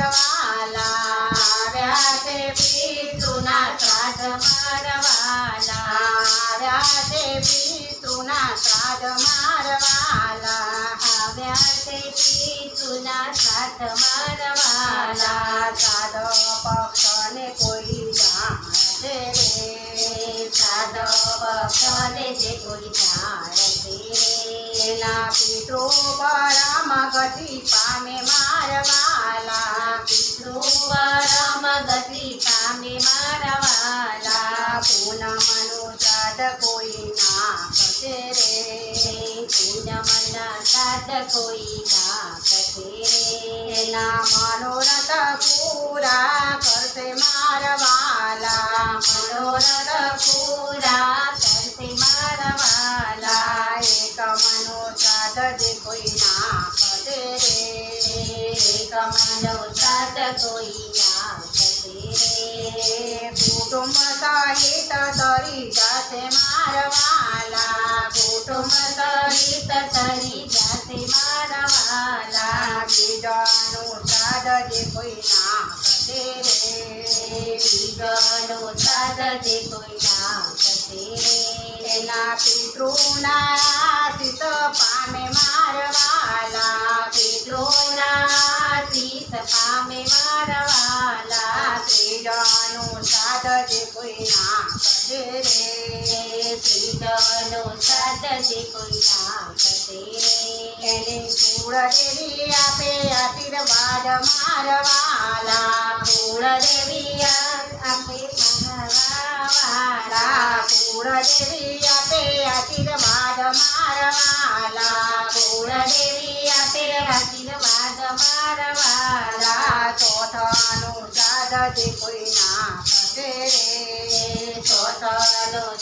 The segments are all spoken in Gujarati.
મારવાલા આવ્યા છે પિતૃના સાધ મારવાલા પિતૃના સાધ મારવાલા આવ્યા છે પિતૃના સાથ મારવાલા. સાધ પક્ષને કોઈ જાણે રે સાધ પક્ષને જે કોઈ જાણે એના પિતૃ પરમ ગતિ પામે મારવાલા. પિતૃ પરમ ગતિ પામે મારવાલા. પૂનમનું ચાદ કોઈ ના કશે રે પૂનમના ચાદ કોઈ ના કશે રે એના મનોરથ પૂરા કરશે મારવાલા મનોરથ પૂરા કરશે મારવાલા એક મનો ચાદ જે કોઈ ના કરે રે એક મનો ચાદ કોઈ ના કરે રે કુટુંબ સહિત તરી જાતે મારવાલા કુટુંબ સહિત તરી જાતે મારવાલા બીજાનું ચાદ જે કોઈ ના કરે રે બીજાનું ચાદ જે કોઈ ના કરે એના પિતૃના આશીષ પામે મારવાલા પિતૃના આશીષ પામે મારવાલા. ત્રીજાનું સાદ જે કોઈ ના કરે રે. ત્રીજાનું સાદ જે કોઈ ના કરે રે. કુળ દેવી આપે આશીર્વાદ મારવાલા. મારવાલા કુળદેવી આપે મારવાલા. કુળદેવી આપે આશીર્વાદ મારવાલા. કુળ સાદ જે કોઈ ના કરે રે ચોથાનું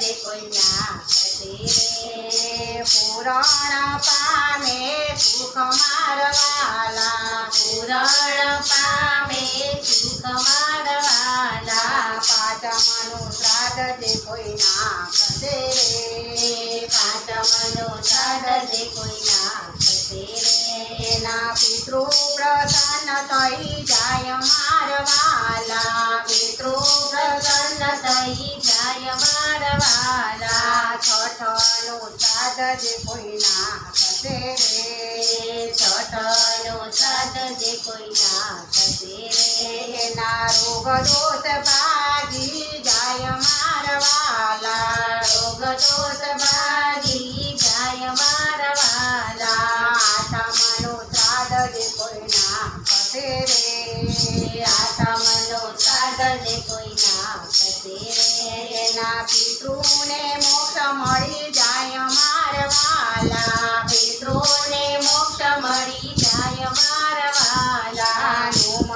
જે કોઈ ના કરે રે પુરાણ પામે સુખ મારવાલા પુરાણ પામે સુખ મારવાલા પાંચમનું શ્રાદ્ધ જે કોઈ ના કરે રે પાંચમનું શ્રાદ્ધ જે કોઈ ના કરે રે એના પિતૃ પ્રસન્ન થઈ જાય મારવાલા પિતૃ પ્રસન્ન થઈ જાય મારવાલા છઠનું શ્રાદ્ધ જે કોઈ ના કરે રે છઠનું શ્રાદ્ધ જે કોઈ ના કરે રે એના રોગ દોષ ભાગી જાય મારવાલા રોગ દોષ ભાગી જાય મારવાલા આત્માનું શ્રાદ્ધ જે કોઈ ના કરે રે આત્માનું શ્રાદ્ધ જે કોઈ ના કરે રે એના પિતૃને મોક્ષ મળી જાય મારવાલા પિતૃને મોક્ષ મળી જાય મારવાલા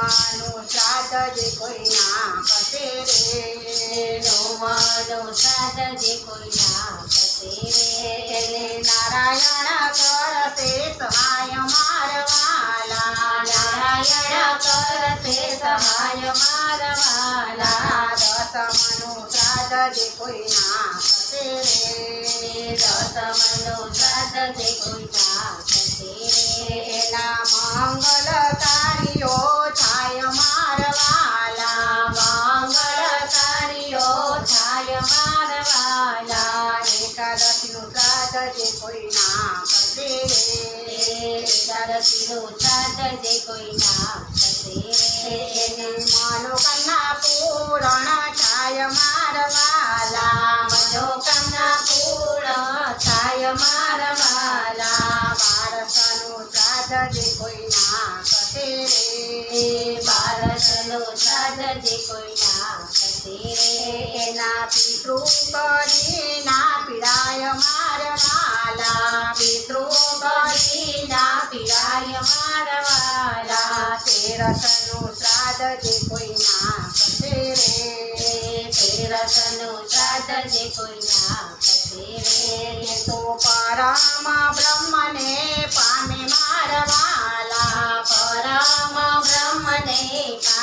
નુમાનું શ્રાદ્ધ જે કોઈ ના કરે રે નુમાનું શ્રાદ્ધ જે કોઈ ના કરે રે એને નારાયણ કરશે સહાય મારવાલા નારાયણ કરશે સહાય મારવાલા દસમનું શ્રાદ્ધ જે કોઈ ના કરે રે દસમનું શ્રાદ્ધ જે કોઈ ના થાય મારવાલા એકાદશીનું શ્રાદ્ધ જે કોઈ ના કરે એકાદશીનું શ્રાદ્ધ જે કોઈ ના કરે એને મનોકામના પૂરણ થાય મારવાલા મનોકામના પૂર્ણ થાય મારવાલા બારસનું શ્રાદ્ધ જે કોઈ ના કરે બારસનું રે એના પિતૃ કરી ના પીડાય મારવાલા પિતૃ કરી ના પીડાય મારવાલા તેરસનું શ્રાદ્ધ જે કોઈ ના કરે રે તેરસનું શ્રાદ્ધ જે કોઈ ના કરે રે તો પરમ બ્રહ્મને પામે મારવાલા પરમ બ્રહ્મને પામે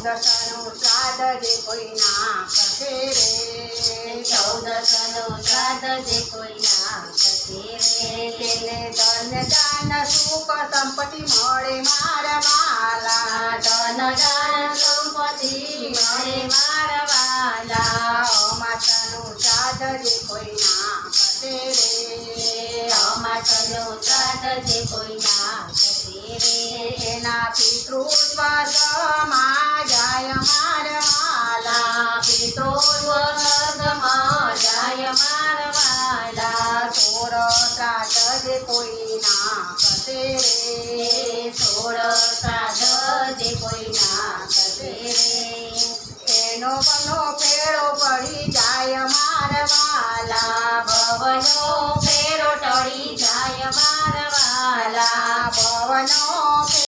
ચૌદસનું શ્રાદ્ધ જે કોઈ ના કસે રે ચૌદસનું શ્રાદ્ધ જે કોઈ ના કસે રે તેને ધન દાન સુખ સંપત્તિ મળે મારવાલા ધન દાન સંપત્તિ મળે મારવાલા અમાસનું શ્રાદ્ધ જે કોઈ ના કસે રે અમાસનું શ્રાદ્ધ જે કોઈ ના રે, એના પિતૃ સ્વર્ગમાં જાય મારવાલા. પિતૃ સ્વર્ગમાં જાય મારવાલા. સોર શ્રાદ્ધ જે કોઈ ના કસે રે એનો બનો ફેરો પડી જાય મારવાલા ભવનો ફેરો ટળી જાય મારવાલા ભવનો